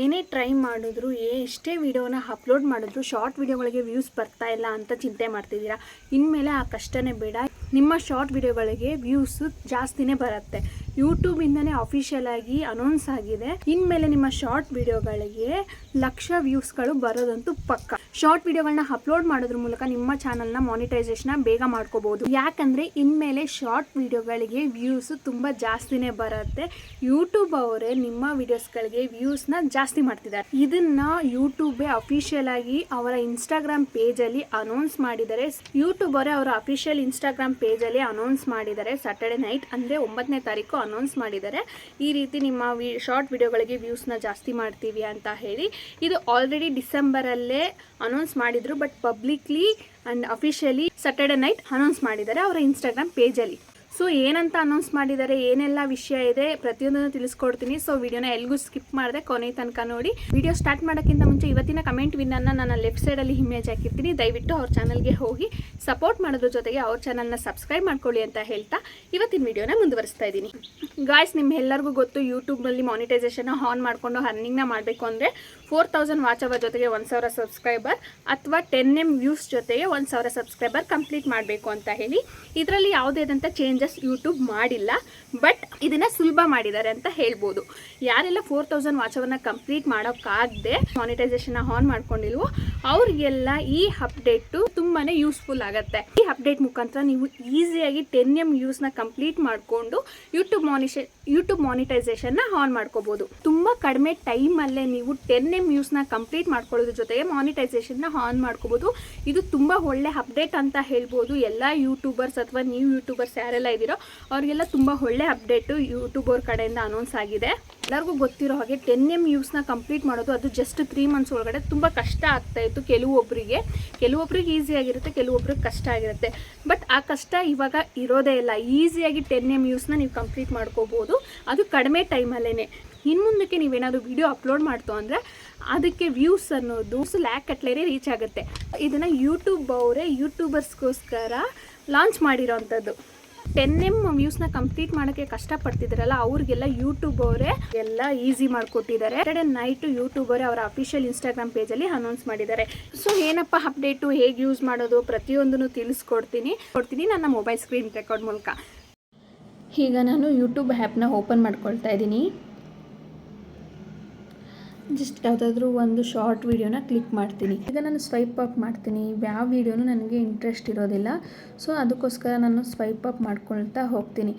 ಏನೇ ಟ್ರೈ ಮಾಡಿದ್ರು ಎಷ್ಟೇ ವಿಡಿಯೋನ ಅಪ್ಲೋಡ್ ಮಾಡಿದ್ರು ಶಾರ್ಟ್ ವಿಡಿಯೋಗಳಿಗೆ ವ್ಯೂಸ್ ಬರ್ತಾ ಇಲ್ಲ ಅಂತ ಚಿಂತೆ ಮಾಡ್ತಿದ್ದೀರಾ? ಇನ್ಮೇಲೆ ಆ ಕಷ್ಟನೇ ಬೇಡ. ನಿಮ್ಮ ಶಾರ್ಟ್ ವಿಡಿಯೋಗಳಿಗೆ ವ್ಯೂಸು ಜಾಸ್ತಿನೇ ಬರುತ್ತೆ. ಯೂಟ್ಯೂಬಿಂದನೇ ಅಫಿಷಿಯಲ್ ಆಗಿ ಅನೌನ್ಸ್ ಆಗಿದೆ. ಇನ್ಮೇಲೆ ನಿಮ್ಮ ಶಾರ್ಟ್ ವಿಡಿಯೋಗಳಿಗೆ ಲಕ್ಷ ವ್ಯೂಸ್ಗಳು ಬರೋದಂತೂ ಪಕ್ಕ. ಶಾರ್ಟ್ ವಿಡಿಯೋಗಳನ್ನ ಅಪ್ಲೋಡ್ ಮಾಡೋದ್ರ ಮೂಲಕ ನಿಮ್ಮ ಚಾನಲ್ನ ಮಾನಿಟೈಸೇಷನ್ ಬೇಗ ಮಾಡ್ಕೋಬಹುದು ಯಾಕಂದ್ರೆ ಇನ್ಮೇಲೆ ಶಾರ್ಟ್ ವಿಡಿಯೋಗಳಿಗೆ ವ್ಯೂಸ್ ತುಂಬಾ ಜಾಸ್ತಿನೇ ಬರುತ್ತೆ. ಯೂಟ್ಯೂಬ್ ಅವರೇ ನಿಮ್ಮ ವಿಡಿಯೋಸ್ಗಳಿಗೆ ವ್ಯೂಸ್ನ ಜಾಸ್ತಿ ಮಾಡ್ತಿದ್ದಾರೆ. ಇದನ್ನ ಯೂಟ್ಯೂಬೇ ಅಫಿಷಿಯಲ್ ಆಗಿ ಅವರ ಇನ್ಸ್ಟಾಗ್ರಾಮ್ ಪೇಜಲ್ಲಿ ಅನೌನ್ಸ್ ಮಾಡಿದರೆ ಯೂಟ್ಯೂಬ್ ಅವರೇ ಅವರ ಅಫಿಷಿಯಲ್ ಇನ್ಸ್ಟಾಗ್ರಾಮ್ ಪೇಜಲ್ಲಿ ಅನೌನ್ಸ್ ಮಾಡಿದ್ದಾರೆ. ಸ್ಯಾಟರ್ಡೆ ನೈಟ್ ಅಂದರೆ ಒಂಬತ್ತನೇ ತಾರೀಕು ಅನೌನ್ಸ್ ಮಾಡಿದ್ದಾರೆ. ಈ ರೀತಿ ನಿಮ್ಮ ವಿ ಶಾರ್ಟ್ ವಿಡಿಯೋಗಳಿಗೆ ವ್ಯೂಸ್ನ ಜಾಸ್ತಿ ಮಾಡ್ತೀವಿ ಅಂತ ಹೇಳಿ ಇದು ಆಲ್ರೆಡಿ ಡಿಸೆಂಬರಲ್ಲೇ ಅನೌನ್ಸ್ ಮಾಡಿದರು. But publicly and officially Saturday night announce ಮಾಡಿದ್ದಾರೆ ಅವರ ಇನ್ಸ್ಟಾಗ್ರಾಮ್ ಪೇಜಲ್ಲಿ ಸೊ ಏನಂತ ಅನೌನ್ಸ್ ಮಾಡಿದ್ದಾರೆ, ಏನೆಲ್ಲ ವಿಷಯ ಇದೆ, ಪ್ರತಿಯೊಂದನ್ನು ತಿಳಿಸ್ಕೊಡ್ತೀನಿ. ಸೊ ವಿಡಿಯೋನ ಎಲ್ಗೂ ಸ್ಕಿಪ್ ಮಾಡಿದೆ, ಕೊನೆ ತನಕ ನೋಡಿ. ವಿಡಿಯೋ ಸ್ಟಾರ್ಟ್ ಮಾಡೋಕ್ಕಿಂತ ಮುಂಚೆ ಇವತ್ತಿನ ಕಮೆಂಟ್ ವಿನ್ನನ್ನು ನಾನು ಲೆಫ್ಟ್ ಸೈಡಲ್ಲಿ ಇಮೇಜ್ ಹಾಕಿರ್ತೀನಿ. ದಯವಿಟ್ಟು ಅವ್ರ ಚಾನಲ್ಗೆ ಹೋಗಿ ಸಪೋರ್ಟ್ ಮಾಡೋದ್ರ ಜೊತೆಗೆ ಅವ್ರ ಚಾನಲ್ನ ಸಬ್ಸ್ಕ್ರೈಬ್ ಮಾಡ್ಕೊಳ್ಳಿ ಅಂತ ಹೇಳ್ತಾ ಇವತ್ತಿನ ವಿಡಿಯೋನ ಮುಂದುವರಿಸ್ತಾ ಇದ್ದೀನಿ. ಗಾಯ್ಸ್ ನಿಮ್ಮೆಲ್ಲರಿಗೂ ಗೊತ್ತು ಯೂಟ್ಯೂಬ್ನಲ್ಲಿ ಮಾನಿಟೈಸೇಷನ್ ಆನ್ ಮಾಡಿಕೊಂಡು ಅರ್ನಿಂಗ್ನ ಮಾಡಬೇಕು ಅಂದರೆ ಫೋರ್ ತೌಸಂಡ್ ವಾಚ್ ಅವರ್ ಜೊತೆಗೆ ಒಂದು ಸಾವಿರ ಸಬ್ಸ್ಕ್ರೈಬರ್ ಅಥವಾ ಟೆನ್ ಎಂ ವ್ಯೂಸ್ ಜೊತೆಗೆ ಒಂದು ಸಾವಿರ ಸಬ್ಸ್ಕ್ರೈಬರ್ ಕಂಪ್ಲೀಟ್ ಮಾಡಬೇಕು ಅಂತ ಹೇಳಿ. ಇದರಲ್ಲಿ ಯಾವುದೇದಂಥ ಚೇಂಜಸ್ ಯೂಟ್ಯೂಬ್ ಮಾಡಿಲ್ಲ ಬಟ್ ಇದನ್ನು ಸುಲಭ ಮಾಡಿದ್ದಾರೆ ಅಂತ ಹೇಳ್ಬೋದು. ಯಾರೆಲ್ಲ ಫೋರ್ ತೌಸಂಡ್ ವಾಚ್ ಅವರ್ನ ಕಂಪ್ಲೀಟ್ ಮಾಡೋಕ್ಕಾಗದೆ ಮಾನಿಟೈಸೇಷನ್ ಆನ್ ಮಾಡ್ಕೊಂಡಿಲ್ವೋ ಅವ್ರಿಗೆಲ್ಲ ಈ ಅಪ್ಡೇಟು ತುಂಬಾ ಯೂಸ್ಫುಲ್ ಆಗುತ್ತೆ. ಈ ಅಪ್ಡೇಟ್ ಮುಖಾಂತರ ನೀವು ಈಸಿಯಾಗಿ ಟೆನ್ ಎಂ ಯೂಸ್ನ ಕಂಪ್ಲೀಟ್ ಮಾಡಿಕೊಂಡು ಯೂಟ್ಯೂಬ್ ಮಾನಿಷೆ ಯೂಟ್ಯೂಬ್ ಮಾನಿಟೈಸೇಷನ್ನ ಆನ್ ಮಾಡ್ಕೋಬೋದು. ತುಂಬ ಕಡಿಮೆ ಟೈಮಲ್ಲೇ ನೀವು ಟೆನ್ ಎಂ ಯೂಸ್ನ ಕಂಪ್ಲೀಟ್ ಮಾಡ್ಕೊಳ್ಳೋದ್ರ ಜೊತೆಗೆ ಮಾನಿಟೈಸೇಷನ್ನ ಆನ್ ಮಾಡ್ಕೋಬೋದು. ಇದು ತುಂಬ ಒಳ್ಳೆ ಅಪ್ಡೇಟ್ ಅಂತ ಹೇಳ್ಬೋದು. ಎಲ್ಲ ಯೂಟ್ಯೂಬರ್ಸ್ ಅಥವಾ ನೀವು ಯೂಟ್ಯೂಬರ್ಸ್ ಯಾರೆಲ್ಲ ಇದ್ದೀರೋ, ಅವ್ರಿಗೆಲ್ಲ ತುಂಬ ಒಳ್ಳೆ ಅಪ್ಡೇಟು ಯೂಟ್ಯೂಬ್ ಅವ್ರ ಕಡೆಯಿಂದ ಅನೌನ್ಸ್ ಆಗಿದೆ. ಎಲ್ಲರಿಗೂ ಗೊತ್ತಿರೋ ಹಾಗೆ ಟೆನ್ ಎಂ ಯೂಸ್ನ ಕಂಪ್ಲೀಟ್ ಮಾಡೋದು, ಅದು ಜಸ್ಟ್ ತ್ರೀ ಮಂತ್ಸ್ ಒಳಗಡೆ ತುಂಬ ಕಷ್ಟ ಆಗ್ತಾ ಇತ್ತು ಕೆಲವೊಬ್ಬರಿಗೆ ಕೆಲವೊಬ್ರಿಗೆ ಈಸಿ ಆಗಿರುತ್ತೆ, ಕೆಲವೊಬ್ರಿಗೆ ಕಷ್ಟ ಆಗಿರುತ್ತೆ. ಬಟ್ ಆ ಕಷ್ಟ ಇವಾಗ ಇರೋದೇ ಇಲ್ಲ. ಈಸಿಯಾಗಿ ಟೆನ್ ಎಂ ಯೂಸ್ನ ನೀವು ಕಂಪ್ಲೀಟ್ ಮಾಡ್ಕೋಬೋದು. ಅದು ಕಡಿಮೆ ಟೈಮಲ್ಲೇ ಇನ್ನು ಮುಂದಕ್ಕೆ ನೀವೇನಾದರೂ ವಿಡಿಯೋ ಅಪ್ಲೋಡ್ ಮಾಡ್ತು ಅಂದರೆ ಅದಕ್ಕೆ ವ್ಯೂಸ್ ಅನ್ನೋದು ಲ್ಯಾಕ್ ಕಟ್ಲೇರಿ ರೀಚ್ ಆಗುತ್ತೆ. ಇದನ್ನು ಯೂಟ್ಯೂಬ್ ಅವರೇ ಯೂಟ್ಯೂಬರ್ಸ್ಗೋಸ್ಕರ ಲಾಂಚ್ ಮಾಡಿರೋವಂಥದ್ದು ಟೆನ್ ಎಂ ವ್ಯೂಸ್ನ ಕಂಪ್ಲೀಟ್ ಮಾಡೋಕ್ಕೆ ಕಷ್ಟಪಡ್ತಿದ್ರಲ್ಲ, ಅವ್ರಿಗೆಲ್ಲ ಯೂಟ್ಯೂಬ್ ಅವರೇ ಎಲ್ಲ ಈಸಿ ಮಾಡಿಕೊಟ್ಟಿದ್ದಾರೆ ಸ್ಯಾಟರ್ಡೆ ನೈಟ್ ಯೂಟ್ಯೂಬ್ ಅವರೇ ಅವರ ಅಫಿಷಿಯಲ್ ಇನ್ಸ್ಟಾಗ್ರಾಮ್ ಪೇಜಲ್ಲಿ ಅನೌನ್ಸ್ ಮಾಡಿದ್ದಾರೆ ಸೊ ಏನಪ್ಪ ಅಪ್ಡೇಟು ಹೇಗೆ ಯೂಸ್ ಮಾಡೋದು ಪ್ರತಿಯೊಂದನ್ನು ತಿಳಿಸ್ಕೊಡ್ತೀನಿ. ಕೊಡ್ತೀನಿ ನನ್ನ ಮೊಬೈಲ್ ಸ್ಕ್ರೀನ್ ರೆಕಾರ್ಡ್ ಮೂಲಕ. ಈಗ ನಾನು ಯೂಟ್ಯೂಬ್ ಆ್ಯಪ್ನ ಓಪನ್ ಮಾಡ್ಕೊಳ್ತಾ ಇದ್ದೀನಿ. ಜಸ್ಟ್ ಯಾವುದಾದ್ರೂ ಒಂದು ಶಾರ್ಟ್ ವೀಡಿಯೋನ ಕ್ಲಿಕ್ ಮಾಡ್ತೀನಿ. ಈಗ ನಾನು ಸ್ವೈಪ್ ಅಪ್ ಮಾಡ್ತೀನಿ. ಯಾವ ವೀಡಿಯೋನೂ ನನಗೆ ಇಂಟ್ರೆಸ್ಟ್ ಇರೋದಿಲ್ಲ. ಸೊ ಅದಕ್ಕೋಸ್ಕರ ನಾನು ಸ್ವೈಪ್ ಅಪ್ ಮಾಡ್ಕೊಳ್ತಾ ಹೋಗ್ತೀನಿ.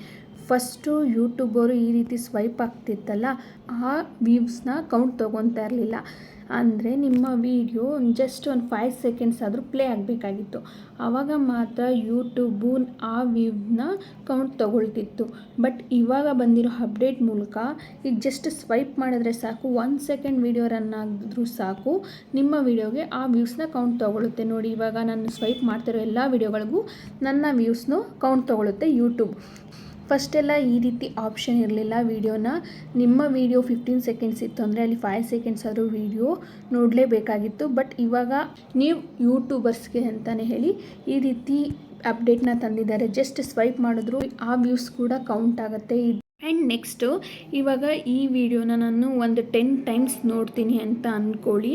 ಫಸ್ಟು ಯೂಟ್ಯೂಬವರು ಈ ರೀತಿ ಸ್ವೈಪ್ ಆಗ್ತಿತ್ತಲ್ಲ, ಆ ವ್ಯೂವ್ಸ್ನ ಕೌಂಟ್ ತೊಗೊತಾ ಇರಲಿಲ್ಲ. ಅಂದರೆ ನಿಮ್ಮ ವಿಡಿಯೋ ಜಸ್ಟ್ ಒಂದು ಫೈವ್ ಸೆಕೆಂಡ್ಸ್ ಆದರೂ ಪ್ಲೇ ಆಗಬೇಕಾಗಿತ್ತು. ಆವಾಗ ಮಾತ್ರ ಯೂಟ್ಯೂಬು ಆ ವ್ಯೂವ್ನ ಕೌಂಟ್ ತೊಗೊಳ್ತಿತ್ತು. ಬಟ್ ಇವಾಗ ಬಂದಿರೋ ಅಪ್ಡೇಟ್ ಮೂಲಕ ಈಗ ಜಸ್ಟ್ ಸ್ವೈಪ್ ಮಾಡಿದ್ರೆ ಸಾಕು ಒನ್ ಸೆಕೆಂಡ್ ವೀಡಿಯೋ ರನ್ ಆಗಿದ್ರೂ ಸಾಕು, ನಿಮ್ಮ ವೀಡಿಯೋಗೆ ಆ ವ್ಯೂಸ್ನ ಕೌಂಟ್ ತೊಗೊಳುತ್ತೆ ನೋಡಿ, ಇವಾಗ ನಾನು ಸ್ವೈಪ್ ಮಾಡ್ತಿರೋ ಎಲ್ಲ ವೀಡಿಯೋಗಳಿಗೂ ನನ್ನ ವ್ಯೂಸ್ನು ಕೌಂಟ್ ತೊಗೊಳುತ್ತೆ ಯೂಟ್ಯೂಬ್. ಫಸ್ಟೆಲ್ಲ ಈ ರೀತಿ ಆಪ್ಷನ್ ಇರಲಿಲ್ಲ ವೀಡಿಯೋನ. ನಿಮ್ಮ ವೀಡಿಯೋ ಫಿಫ್ಟೀನ್ ಸೆಕೆಂಡ್ಸ್ ಇತ್ತು ಅಂದರೆ ಅಲ್ಲಿ ಫೈವ್ ಸೆಕೆಂಡ್ಸ್ ಆದರೂ ವೀಡಿಯೋ ನೋಡಲೇಬೇಕಾಗಿತ್ತು. ಬಟ್ ಇವಾಗ ನೀವು ಯೂಟ್ಯೂಬರ್ಸ್ಗೆ ಅಂತಲೇ ಹೇಳಿ ಈ ರೀತಿ ಅಪ್ಡೇಟ್ನ ತಂದಿದ್ದಾರೆ. ಜಸ್ಟ್ ಸ್ವೈಪ್ ಮಾಡಿದ್ರು, ಆ ವ್ಯೂಸ್ ಕೂಡ ಕೌಂಟ್ ಆಗುತ್ತೆ. ಆ್ಯಂಡ್ ನೆಕ್ಸ್ಟು ಇವಾಗ ಈ ವಿಡಿಯೋನ ನಾನು ಒಂದು ಟೆನ್ ಟೈಮ್ಸ್ ನೋಡ್ತೀನಿ ಅಂತ ಅಂದ್ಕೊಳ್ಳಿ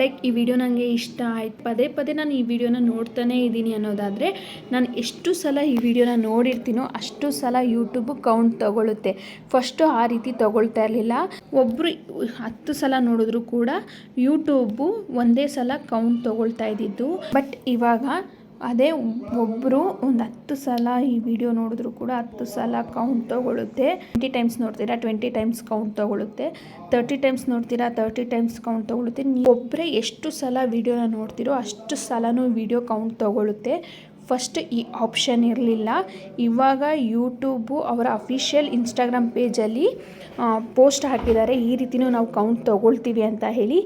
ಲೈಕ್ ಈ ವಿಡಿಯೋ ನನಗೆ ಇಷ್ಟ ಆಯ್ತು. ಪದೇ ಪದೇ ನಾನು ಈ ವಿಡಿಯೋನ ನೋಡ್ತಾನೇ ಇದ್ದೀನಿ ಅನ್ನೋದಾದರೆ, ನಾನು ಎಷ್ಟು ಸಲ ಈ ವಿಡಿಯೋನ ನೋಡಿರ್ತೀನೋ ಅಷ್ಟು ಸಲ ಯೂಟ್ಯೂಬು ಕೌಂಟ್ ತೊಗೊಳುತ್ತೆ. ಫಸ್ಟು ಆ ರೀತಿ ತೊಗೊಳ್ತಾ ಇರಲಿಲ್ಲ. ಒಬ್ಬರು ಹತ್ತು ಸಲ ನೋಡಿದ್ರು ಕೂಡ ಯೂಟ್ಯೂಬು ಒಂದೇ ಸಲ ಕೌಂಟ್ ತೊಗೊಳ್ತಾ ಇದ್ದಿದ್ದು. ಬಟ್ ಇವಾಗ ಅದೇ ಒಬ್ಬರು ಒಂದು ಹತ್ತು ಸಲ ಈ ವಿಡಿಯೋ ನೋಡಿದ್ರು ಕೂಡ ಹತ್ತು ಸಲ ಕೌಂಟ್ ತೊಗೊಳುತ್ತೆ ಟ್ವೆಂಟಿ ಟೈಮ್ಸ್ ನೋಡ್ತೀರಾ ಟ್ವೆಂಟಿ ಟೈಮ್ಸ್ ಕೌಂಟ್ ತೊಗೊಳುತ್ತೆ ತರ್ಟಿ ಟೈಮ್ಸ್ ನೋಡ್ತೀರಾ ತರ್ಟಿ ಟೈಮ್ಸ್ ಕೌಂಟ್ ತೊಗೊಳುತ್ತೆ ನೀವು ಒಬ್ಬರೇ ಎಷ್ಟು ಸಲ ವಿಡಿಯೋನ ನೋಡ್ತೀರೋ ಅಷ್ಟು ಸಲನೂ ವಿಡಿಯೋ ಕೌಂಟ್ ತೊಗೊಳುತ್ತೆ ಫಸ್ಟ್ ಈ ಆಪ್ಷನ್ ಇರಲಿಲ್ಲ. ಇವಾಗ ಯೂಟ್ಯೂಬು ಅವರ ಅಫಿಷಿಯಲ್ ಇನ್ಸ್ಟಾಗ್ರಾಮ್ ಪೇಜಲ್ಲಿ ಪೋಸ್ಟ್ ಹಾಕಿದ್ದಾರೆ. ಈ ರೀತಿಯೂ ನಾವು ಕೌಂಟ್ ತೊಗೊಳ್ತೀವಿ ಅಂತ ಹೇಳಿ.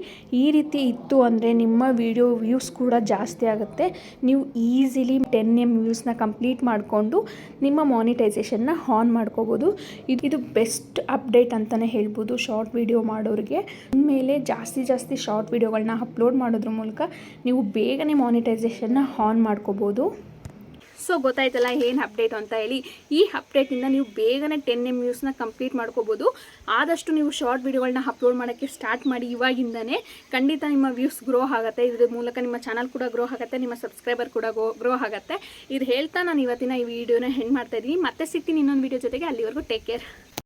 ಈ ರೀತಿ ಇತ್ತು ಅಂದರೆ ನಿಮ್ಮ ವಿಡಿಯೋ ವ್ಯೂಸ್ ಕೂಡ ಜಾಸ್ತಿ ಆಗುತ್ತೆ. ನೀವು ಈಸಿಲಿ ಟೆನ್ ಎಂ ವ್ಯೂಸ್ನ ಕಂಪ್ಲೀಟ್ ಮಾಡಿಕೊಂಡು ನಿಮ್ಮ ಮಾನಿಟೈಸೇಷನ್ನ ಆನ್ ಮಾಡ್ಕೋಬೋದು. ಇದು ಇದು ಬೆಸ್ಟ್ ಅಪ್ಡೇಟ್ ಅಂತಲೇ ಹೇಳ್ಬೋದು ಶಾರ್ಟ್ ವಿಡಿಯೋ ಮಾಡೋರಿಗೆ. ಮೇಲೆ ಜಾಸ್ತಿ ಜಾಸ್ತಿ ಶಾರ್ಟ್ ವಿಡಿಯೋಗಳನ್ನ ಅಪ್ಲೋಡ್ ಮಾಡೋದ್ರ ಮೂಲಕ ನೀವು ಬೇಗನೆ ಮಾನಿಟೈಸೇಷನ್ನ ಆನ್ ಮಾಡ್ಕೋಬೋದು. ಸೊ ಗೊತ್ತಾಯ್ತಲ್ಲ, ಏನು ಅಪ್ಡೇಟ್ ಅಂತ ಹೇಳಿ. ಈ ಅಪ್ಡೇಟಿಂದ ನೀವು ಬೇಗನೆ ಟೆನ್ ಎಂ ವ್ಯೂಸ್ನ ಕಂಪ್ಲೀಟ್ ಮಾಡ್ಕೋಬೋದು. ಆದಷ್ಟು ನೀವು ಶಾರ್ಟ್ ವಿಡಿಯೋಗಳನ್ನ ಅಪ್ಲೋಡ್ ಮಾಡೋಕ್ಕೆ ಸ್ಟಾರ್ಟ್ ಮಾಡಿ ಇವಾಗಿಂದನೇ. ಖಂಡಿತ ನಿಮ್ಮ ವ್ಯೂಸ್ ಗ್ರೋ ಆಗುತ್ತೆ. ಇದ್ರ ಮೂಲಕ ನಿಮ್ಮ ಚಾನಲ್ ಕೂಡ ಗ್ರೋ ಆಗುತ್ತೆ. ನಿಮ್ಮ ಸಬ್ಸ್ಕ್ರೈಬರ್ ಕೂಡ ಗ್ರೋ ಆಗುತ್ತೆ. ಇದು ಹೇಳ್ತಾ ನಾನು ಇವತ್ತಿನ ಈ ವಿಡಿಯೋನ ಹೆಣ್ಣು ಮಾಡ್ತಾ ಇದ್ದೀನಿ. ಮತ್ತೆ ಸಿಗ್ತೀನಿ ಇನ್ನೊಂದು ವಿಡಿಯೋ ಜೊತೆಗೆ. ಅಲ್ಲಿವರೆಗೂ ಟೇಕ್ ಕೇರ್